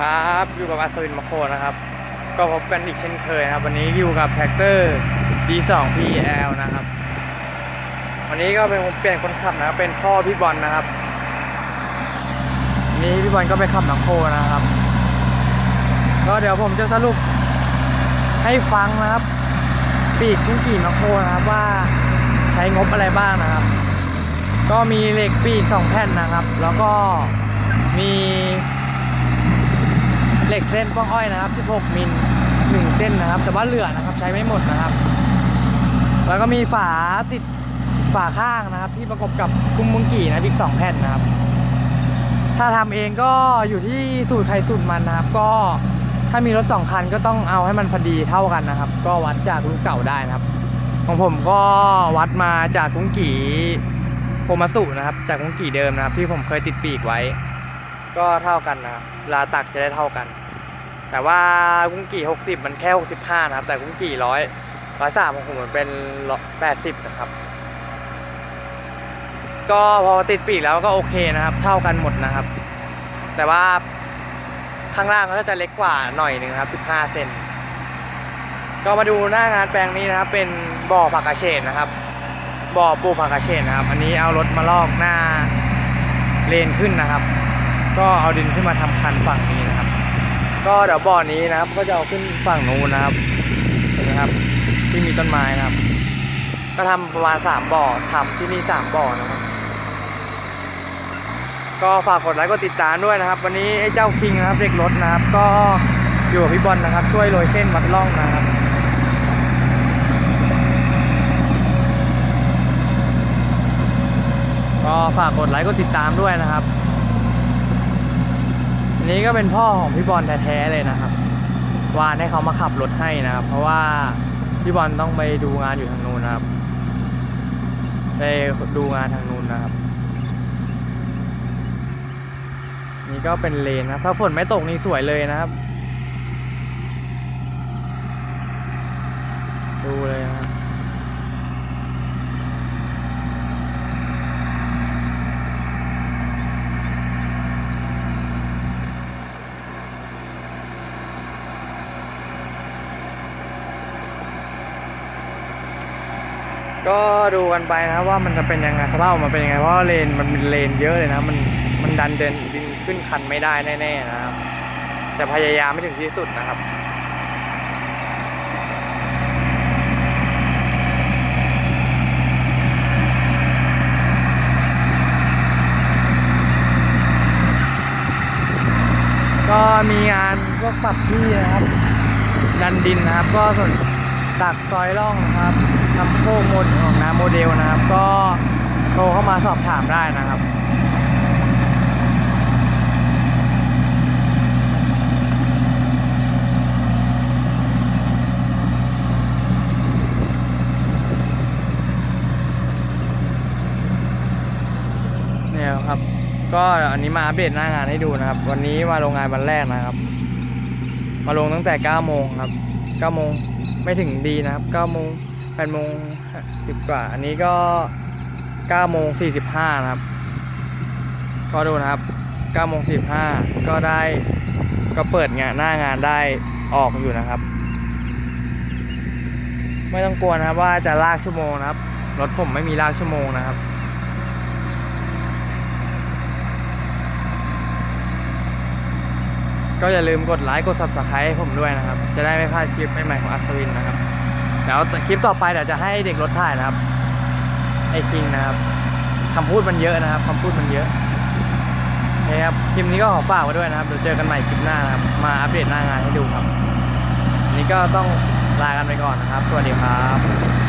ครับอยู่กับอัศวินมโคนะครับ ก็พบกันอีกเช่นเคยนะครับ วันนี้อยู่กับแท็กเตอร์ D2 PL นะครับ วันนี้ก็เป็นเปลี่ยนคนขับนะครับเป็นพ่อพี่บอลนะครับวันนี้พี่บอลก็ไปขับหนังโคนะครับ ก็เดี๋ยวผมจะสรุปให้ฟังนะครับ ปีกกุ้งกี่หนังโคนะครับว่าใช้งบอะไรบ้างนะครับ ก็มีเหล็กปีกสองแผ่นนะครับ แล้วก็มี เหล็กเส้นป้องอ้อยนะครับ 16 มิล1เส้นนะครับ แต่ว่าเหลือนะครับใช้ไม่หมดนะครับ แล้วก็มีฝาติดฝาข้างนะครับ ที่ประกบกับกุ้งมุงกี่นะอีก 2 แผ่นนะครับ ถ้าทำเองก็อยู่ที่สูตรใครสูตรมันนะครับ ก็ถ้ามีรถสองคันก็ต้องเอาให้มันพอดีเท่ากันนะครับ ก็วัดจากลูกเก่าได้นะครับ ของผมก็วัดมาจากกุ้งกี่โคมาสุนะครับ จากกุ้งกี่เดิมนะครับ ที่ผมเคยติดปีกไว้ ก็เท่ากันนะครับเวลาตักจะได้เท่ากัน แต่ว่ากุ้งกี่ 60 มันแค่ 65 นะครับ แต่กุ้งกี่ร้อยร้อยสามของผมมันเป็น80 นะครับ ก็พอติดปีกแล้วก็โอเคนะครับ เท่ากันหมดนะครับ แต่ว่าข้างล่างก็จะเล็กกว่าหน่อยหนึ่งครับ 15 เซนก็มาดูหน้างานแปลงนี้นะครับ เป็นบ่อผักกระเฉดนะครับ บ่อปลูกผักกระเฉดนะครับ อันนี้เอารถมาลอกหน้าเลนขึ้นนะครับ ก็เอาดินขึ้นมาทำคันฝั่งนี้นะครับ ก็เดี๋ยวบ่อนี้นะครับ ก็จะเอาขึ้นฝั่งนู้นนะครับเห็นไหมครับ ที่มีต้นไม้นะครับ ก็ทำประมาณสามบ่อทำที่นี่สามบ่อนะครับ ก็ฝากกดไลค์กดติดตามด้วยนะครับ วันนี้ไอ้เจ้าคิงนะครับเด็กรถนะครับ ก็อยู่กับพี่บอลนะครับ ช่วยโรยเส้นวัดร่องนะครับก็ฝากกดไลค์กดติดตามด้วยนะครับ นนี้ก็เป็นพ่อของพี่บอลแท้ๆเลยนะครับ วานให้เขามาขับรถให้นะครับ เพราะว่าพี่บอลต้องไปดูงานอยู่ทางนู้นนะครับ ไปดูงานทางนู้นนะครับ นี่ก็เป็นเลนนะครับถ้าฝนไม่ตกนี่สวยเลยนะครับ ดูเลยนะ ก็ดูกันไปนะว่ามันจะเป็นยังไงสภาพออกมาเป็นยังไงเพราะเลนมันเป็นเลนเยอะเลยนะ มันมันดันเดินดินขึ้นคันไม่ได้แน่ๆนะครับจะพยายามไม่ถึงที่สุดนะครับก็มีงานพวกปรับที่นะครับ ดันดินนะครับ ก็ส่วนตักซอยร่องนะครับ ทำโค้งโมดของน้ำโมเดลนะครับ ก็โทรเข้ามาสอบถามได้นะครับเนี่ยครับ ก็อันนี้มาอัปเดตหน้างานให้ดูนะครับ วันนี้มาโรงงานวันแรกนะครับ มาลงตั้งแต่9โมงครับ9โมงไม่ถึงดีนะครับ9โมง 8โมง10กว่า อันนี้ก็9โมง45นะครับ ก็ดูนะครับ9โมง45ก็ได้ก็เปิดงานหน้างานได้ออกอยู่นะครับ ไม่ต้องกลัวนะครับว่าจะลากชั่วโมงนะครับ รถผมไม่มีลากชั่วโมงนะครับก็อย่าลืมกดไลค์กด subscribe ให้ผมด้วยนะครับ จะได้ไม่พลาดคลิปใหม่ๆของอัศวินนะครับ เดี๋ยวคลิปต่อไปเดี๋ยวจะให้เด็กรถถ่ายนะครับไอคิงนะครับคำพูดมันเยอะนะครับคำพูดมันเยอะนะครับคลิปนี้ก็ขอฝากไว้ด้วยนะครับเดี๋ยวเจอกันใหม่คลิปหน้านะครับ มาอัปเดตหน้างานให้ดูครับนนี้ก็ต้องลากันไปก่อนนะครับ สวัสดีครับ